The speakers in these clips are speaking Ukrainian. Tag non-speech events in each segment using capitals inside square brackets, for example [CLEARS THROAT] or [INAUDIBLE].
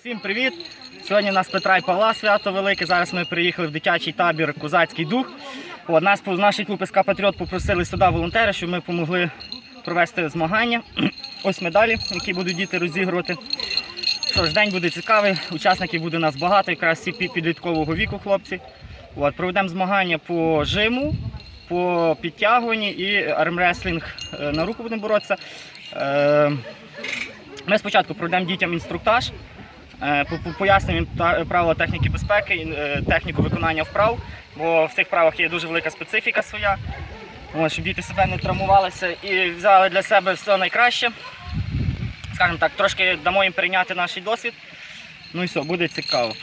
Всім привіт! Сьогодні у нас Петра і Павла свято велике. Зараз ми приїхали в дитячий табір Козацький дух. От, нас наш клуб СК Патріот попросили сюди волонтери, щоб ми допомогли провести змагання. [CLEARS THROAT] Ось медалі, які будуть діти розігрувати. Що ж, день буде цікавий, учасників буде нас багато, якраз всі підліткового віку хлопці. От, проведемо змагання по жиму, по підтягуванні і армреслінг е, на руку будемо боротися. Е, Ми спочатку проведемо дітям інструктаж, е, по- по- пояснимо їм та- правила техніки безпеки, і, е, техніку виконання вправ, бо в цих вправах є дуже велика специфіка своя. Щоб діти себе не травмувалися і взяли для себе все найкраще. Скажімо так, трошки дамо їм перейняти наш досвід. Ну і все, буде цікаво.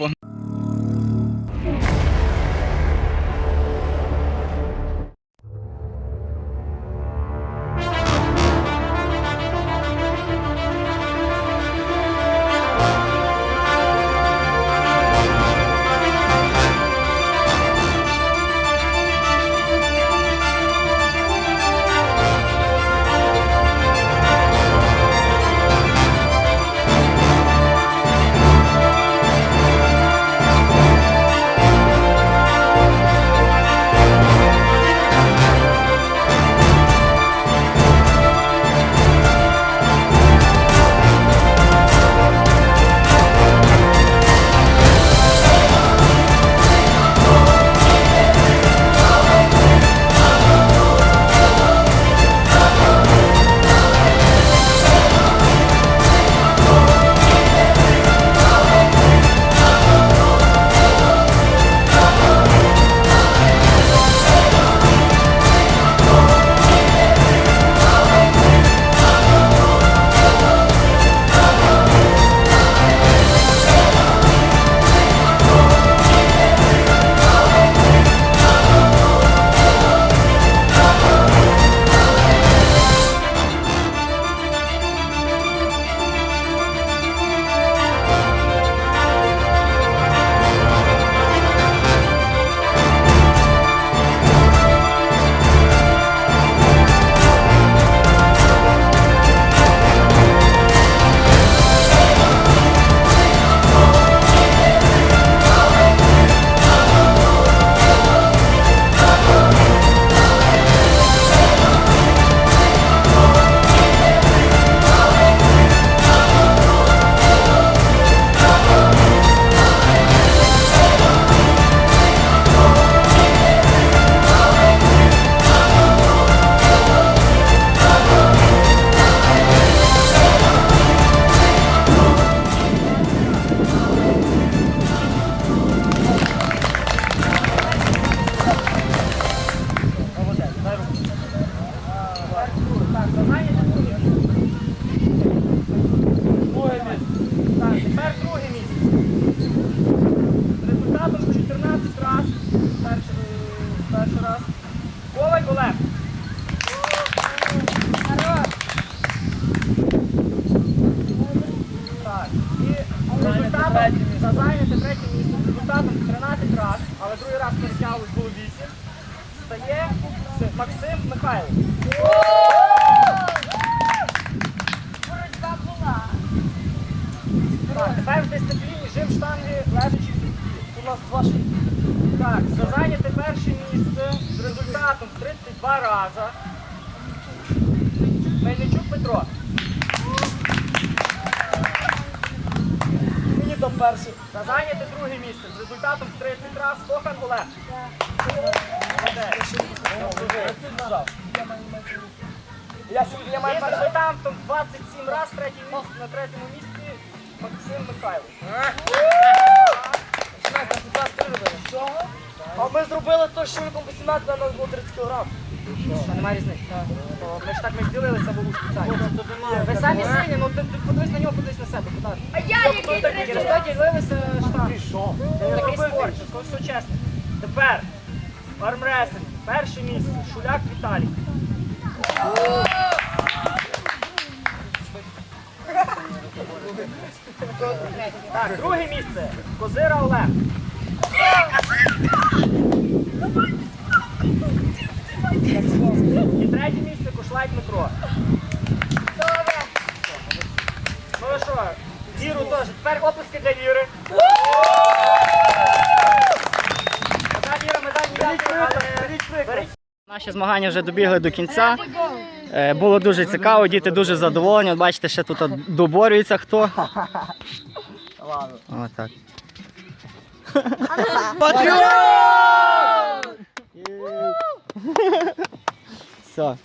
Результатом 13 раз, але другий раз перетягувалось було 8. Стає Максим Михайлов. Так, тепер в дисципліні жим штанги лежачі у нас два ши. Так, за зайняте перше місце з результатом 32 рази. Мельничук Петро. То перший. За зайняте друге місце з результатом в 30 разів Кохан Олег. Я сьогодні маю результатом 27 разів третє місце на третьому місці Максим Михайлов. А ми зробили то, що віком 18, а нас було 30 кг. Та немає різниці. То Ми ж так ми ж ділилися в спеціально. Ви самі сильні, ну ти, ти подивись на нього, подивись на себе. Куди? А я який Через то ділилися штани. Такий спорт, що все чесно. Тепер армресинг, перше місце, Шуляк Віталій. Так, друге місце, Козира Олег. І третє місце Кошлай Дмитро. Ну що, Віру теж. Тепер оплески для Віри. Одна Віра, медаль ніякої, але беріть. Наші змагання вже добігли до кінця. Е, Було дуже цікаво, діти дуже задоволені. От бачите, ще тут доборюється хто. Ось так. [LAUGHS] Все.